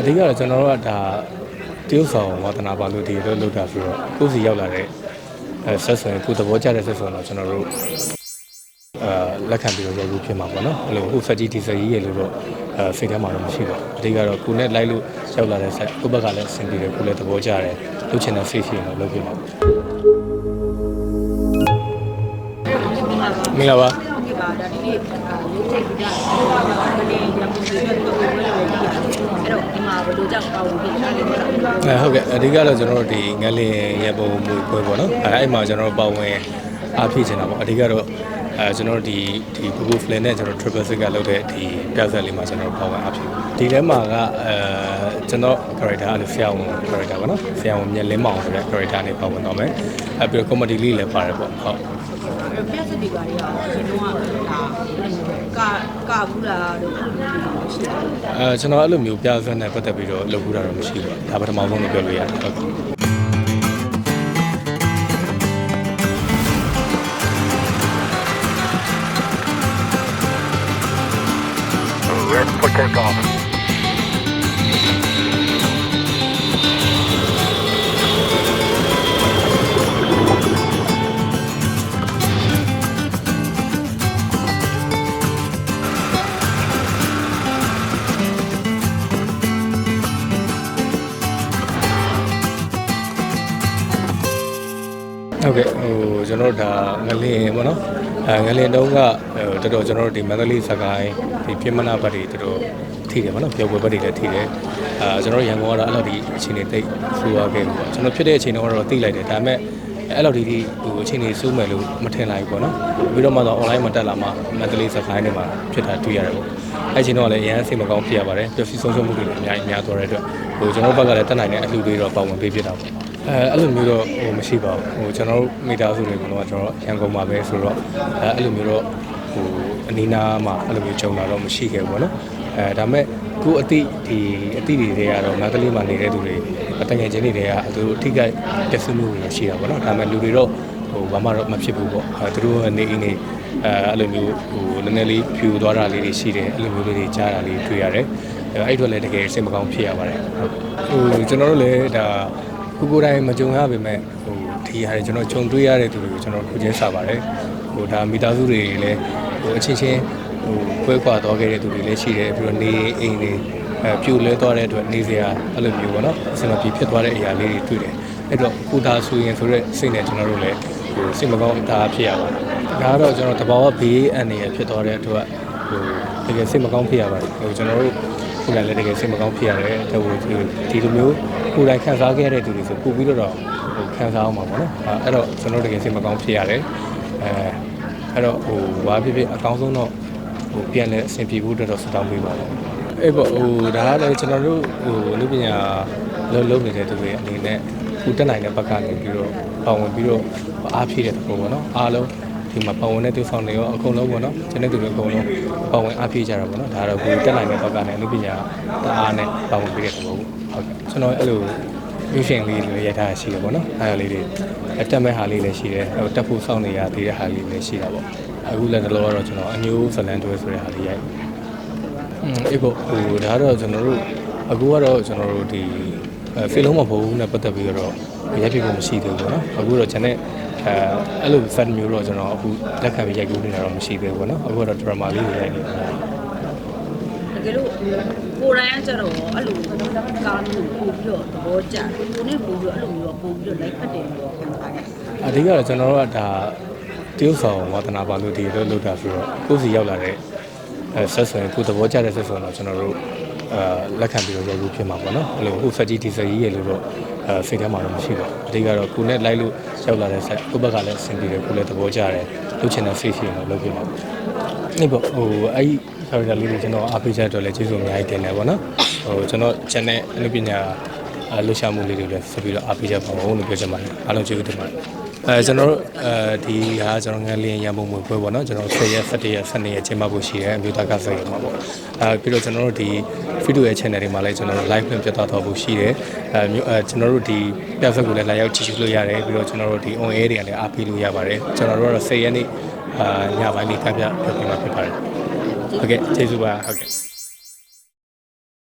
အဓိကတော့ကျွန်တော်တို့ကဒါတရုတ်ဆောင်ဝါသနာပါလို့ဒီလိုလုပ်တာဆိုတော့ကိုယ်စီရောက်လာတဲ့အဲဆက်ဆွန်ကိုယ်သဘောကျတဲ့ဆက်ဆွန်တော့ကျွန်တော်တို့အာလက်ခံပြီးတော့ရိုက်လို့ဖြစ်မှာပေါ့နော်အဲ့လိုဟိုဆက်ကြီးဒီဆက်ကြီးရေလို့တော့အဲစိတ်ထဲမှာတော့မရှိတော့အဓိကတော့ကိုယ်နဲ့လိုက်လို့ရောက်လာတဲ့ဆက်ကိုယ့်ဘက်ကလည်းအဆင်ပြေတယ်ကိုယ်လည်းသဘောကျတယ်လုပ်ချင်တဲ့စိတ်ရှိရင်တော့လုပ်ပြမှာမင်္ဂလာပါဒီပါဒါဒီနေ့လေးချိန်ပြတာဒီနေ့ရမှုတွေတော့ဘယ်လိုလဲအဲ့တော့ဒီမှာဘယ် လိုကြောက်ပါဝင်ဖြစ်တာလဲမသိဘူးအဲဟုတ်ကဲ့အဓိကတော့ကျွန်တော်တို့ဒီငလင်ရပုံမူပွဲပေါ့နော်အဲအဲ့မှာကျွန်တော်တို့ပါဝင်အားဖြည့်ချင်တာပေါ့အဓိကတော့အဲကျွန်တော်တို့ဒီဒီ Google Flame နဲ့ကျွန်တော် Triple Six ကလုပ်တဲ့ဒီပြဿနာလေးမှာကျွန်တော်ပါဝင်အားဖြည့်ဒီထဲမှာကအဲကျွန်တော် character ကလည်းဆရာဝန် character ပေါ့နော်ဆရာဝန်မြက်လင်းမောင်ဆိုတဲ့ character နဲ့ပါဝင်တော့မယ်အဲပြီးတော့ comedy လေးလည်းပါတယ်ပေါ့ဟုတ်ပြဿနာတွေပါရောအရင်တော့ဒါ ကာကာဘူးလားတို့အဲ့လိုမျိုးရှိတယ်အဲကျွန်တော်အဲ့လိုမျိုးပြဿနာနဲ့ပတ်သက်ပြီးတော့လုပ်ဘူးတာတော့မရှိဘူးဒါပထမဆုံးလို့ပြောလို့ရတယ်ဟုတ်ကဲ့ Red for takeoff. ဟုတ်ကဲ့ဟိုကျွန်တော်တို့ဒါငလင်ပေါ့နော်အဲငလင်တုံးကဟိုတော်တော်ကျွန်တော်တို့ဒီမန္တလေးစကိုင်းဒီပြင်းမနာဘက်တွေတော်တော်ထိတယ်ပေါ့နော်ပြောပွဲဘက်တွေလည်းထိတယ်အာကျွန်တော်တို့ရန်ကုန်ကတော့အဲ့လိုဒီအချိန်တွေတိတ်ဆူရခဲ့ဘူးပေါ့ကျွန်တော်ဖြစ်တဲ့အချိန်တုန်းကတော့သိလိုက်တယ်ဒါပေမဲ့အဲ့လိုဒီဒီဟိုအချိန်တွေစိုးမယ်လို့မထင်လိုက်ဘူးပေါ့နော်ပြီးတော့မှတော့ online မှာတက်လာမှမန္တလေးစကိုင်းတွေမှာဖြစ်တာတွေ့ရတယ်ပေါ့အဲ့ချိန်တော့လည်းအရန်စိတ်မကောင်းဖြစ်ရပါတယ်ပျော်စီဆုံးရှုံးမှုတွေလည်းအများကြီးများသွားတဲ့အတွက်ဟိုကျွန်တော်တို့ဘက်ကလည်းတက်နိုင်တဲ့အလှူတွေတော့ပါဝင်ပေးဖြစ်တာပေါ့ အဲအဲ့လိုမျိုးတော့ဟိုမရှိပါဘူးဟိုကျွန်တော်တို့မိသားစုတွေကတော့ကျွန်တော်ရန်ကုန်မှာပဲဆိုတော့အဲအဲ့လိုမျိုးတော့ဟိုအနီးနားမှာအဲ့လိုမျိုးကြုံလာတော့မရှိခဲ့ဘူးပေါ့နော်အဲဒါမဲ့ကိုအတိဒီအတိတွေတွေကတော့မန္တလေးမှာနေတဲ့သူတွေအတငယ်ချင်းတွေတွေကသူတို့အထိကပြည့်စုံမှုတွေရှိတာပေါ့နော်ဒါမဲ့လူတွေတော့ဟိုဘာမှတော့မဖြစ်ဘူးပေါ့အဲသူတို့ကနေအိနေအဲအဲ့လိုမျိုးဟိုနည်းနည်းလေးဖြူသွားတာလေးတွေရှိတယ်အဲ့လိုမျိုးလေးတွေကြားတာလေးတွေ့ရတယ်အဲအဲ့အတွက်လည်းတကယ်စိတ်မကောင်းဖြစ်ရပါတယ်ဟုတ်ဟိုကျွန်တော်တို့လည်းဒါ ကိုကိုယ်တိုင်မကြုံရပေမဲ့ဟိုဒီဟာတွေကျွန်တော်ခြုံတွေ့ရတဲ့သူတွေကိုကျွန်တော်ခုချင်းစားပါတယ်ဟိုဒါမိသားစုတွေလည်းဟိုအချင်းချင်းဟိုပွဲခွာသွားခဲ့တဲ့သူတွေလည်းရှိတယ်ပြီးတော့နေအိမ်တွေအဲပြိုလဲသွားတဲ့အတွက်နေစရာအဲ့လိုမျိုးပေါ့နော်အစမပြေဖြစ်သွားတဲ့အရာလေးတွေတွေ့တယ်အဲ့တော့ကိုသားဆိုရင်ဆိုတဲ့စိတ်နဲ့ကျွန်တော်တို့လည်းဟိုစိတ်မကောင်းအတားဖြစ်ရပါတယ်ဒါကတော့ကျွန်တော်တဘာဝဘေးအန္တရာယ်ဖြစ်သွားတဲ့အတွက် ဟိုတကယ်စိတ်မကောင်းဖြစ်ရပါတယ်ဟိုကျွန်တော်တို့ကိုယ်တိုင်လည်းတကယ်စိတ်မကောင်းဖြစ်ရတယ်ဟိုဒီလိုမျိုးကိုယ်တိုင်ခံစားခဲ့ရတဲ့သူတွေဆိုပို့ပြီးတော့ဟိုခံစားအောင်ပါပေါ့နော်အဲ့တော့ကျွန်တော်တကယ်စိတ်မကောင်းဖြစ်ရတယ်အဲအဲ့တော့ဟိုဘာဖြစ်ဖြစ်အကောင်းဆုံးတော့ဟိုပြန်လဲအဆင်ပြေဖို့အတွက်တော့စတောင်းပေးပါတော့အဲ့ပေါ့ဟိုဒါကလည်းကျွန်တော်တို့ဟိုလူပညာလုံးလုံးနေတဲ့သူတွေအနေနဲ့ကိုတက်နိုင်တဲ့ဘက်ကနေပြီးတော့ပါဝင်ပြီးတော့အားဖြည့်တဲ့သဘောပေါ့နော်အားလုံး ဒီမှာပါဝင်တဲ့သူဆောင်တွေရောအကုန်လုံးပေါ့နော်ကျွန်တဲ့သူတွေအကုန်လုံးပါဝင်အားဖြည့်ကြတာပေါ့နော်ဒါတော့ကိုတက်နိုင်တဲ့ဘက်ကနေလူပညာတအားနဲ့ပါဝင်ပြီးတဲ့သဘောပေါ့ဟုတ်ကဲ့ကျွန်တော်အဲ့လိုရုပ်ရှင်လေးတွေရိုက်ထားတာရှိတယ်ပေါ့နော်အားရလေးတွေအတက်မဲ့ဟာလေးလည်းရှိတယ်ဟိုတက်ဖို့စောင့်နေရသေးတဲ့ဟာလေးလည်းရှိတာပေါ့အခုလည်းတော့ကတော့ကျွန်တော်အမျိုးဇလန်တွဲဆိုတဲ့ဟာလေးရိုက်อืมအေးပေါ့ဟိုဒါကတော့ကျွန်တော်တို့အခုကတော့ကျွန်တော်တို့ဒီအဲဖေလုံးမဖို့နဲ့ပတ်သက်ပြီးတော့ရိုက်ဖြစ်ဖို့မရှိသေးဘူးပေါ့နော်အခုတော့ကျွန်တော် အဲအဲ့လို fat မျိုးတော့ကျွန်တော်အခုလက်ခံပြီးရိုက်ကူးနေတာတော့မရှိသေးဘူးပေါ့နော်အခုကတော့ drama လေးတွေရိုက်နေတာတကယ်လို့ကိုရိုင်းကကြတော့အဲ့လိုကားမျိုးပို့ပြီးတော့သဘောကျကိုနဲ့ပို့ပြီးတော့အဲ့လိုမျိုးပို့ပြီးတော့လိုက်ဖက်တယ်လို့ခံစားရတယ်အဓိကတော့ကျွန်တော်တို့ကဒါတရုတ်ဆောင်ဝါသနာပါလို့ဒီလိုလုပ်တာဆိုတော့ကိုယ်စီရောက်လာတဲ့အဲဆက်ဆွန်ကိုယ်သဘောကျတဲ့ဆက်ဆွန်တော့ကျွန်တော်တို့အာလက်ခံပြီးတော့ရိုက်လို့ဖြစ်မှာပေါ့နော်အဲ့လိုဟိုဆက်ကြီးဒီဆက်ကြီးရေလို့တော့ အဲစိတ်ထဲမှာတော့မရှိတော့အဓိကတော့ကိုယ်နဲ့လိုက်လို့ရောက်လာတဲ့ဆက်ကိုယ့်ဘက်ကလည်းအဆင်ပြေတယ်ကိုယ်လည်းသဘောကျတယ်လုပ်ချင်တဲ့စိတ်ရှိရင်တော့လုပ်ပြမှာနေပေါ့ဟိုအဲ့ဒီ character လေးတွေကျွန်တော်အားပေးချက်တော့လည်းကျေးဇူးအများကြီးတင်တယ်ပေါ့နော်ဟိုကျွန်တော် channel အနုပညာအဲလှူရှာမှုလေးတွေလည်းဆက်ပြီးတော့အားပေးချက်ပါဖို့လို့ပြောချင်ပါတယ်အားလုံးကျေးဇူးတင်ပါတယ် အဲကျွန်တော်တို့အဲဒီဟာကျွန်တော်ငလျင်ရံပုံမွေပွဲပေါ့နော်ကျွန်တော်10ရက်17ရက်12ရက်ကျင်းပဖို့ရှိတယ်အမျိုးသားကစားရမှာပေါ့အဲပြီးတော့ကျွန်တော်တို့ဒီ video ရဲ့ channel တွေမှာလည်းကျွန်တော်တို့ live လွှင့်ပြသတော့ဖို့ရှိတယ်အဲမျိုးအဲကျွန်တော်တို့ဒီပြဆက်ကိုလည်းလာရောက်ကြည့်ရှုလို့ရတယ်ပြီးတော့ကျွန်တော်တို့ဒီ on air တွေကလည်းအားပေးလို့ရပါတယ်ကျွန်တော်တို့ကတော့10ရက်နေ့အာညပိုင်းလေးကပြပြပြပေးမှာဖြစ်ပါတယ်ဟုတ်ကဲ့ကျေးဇူးပါဟုတ်ကဲ့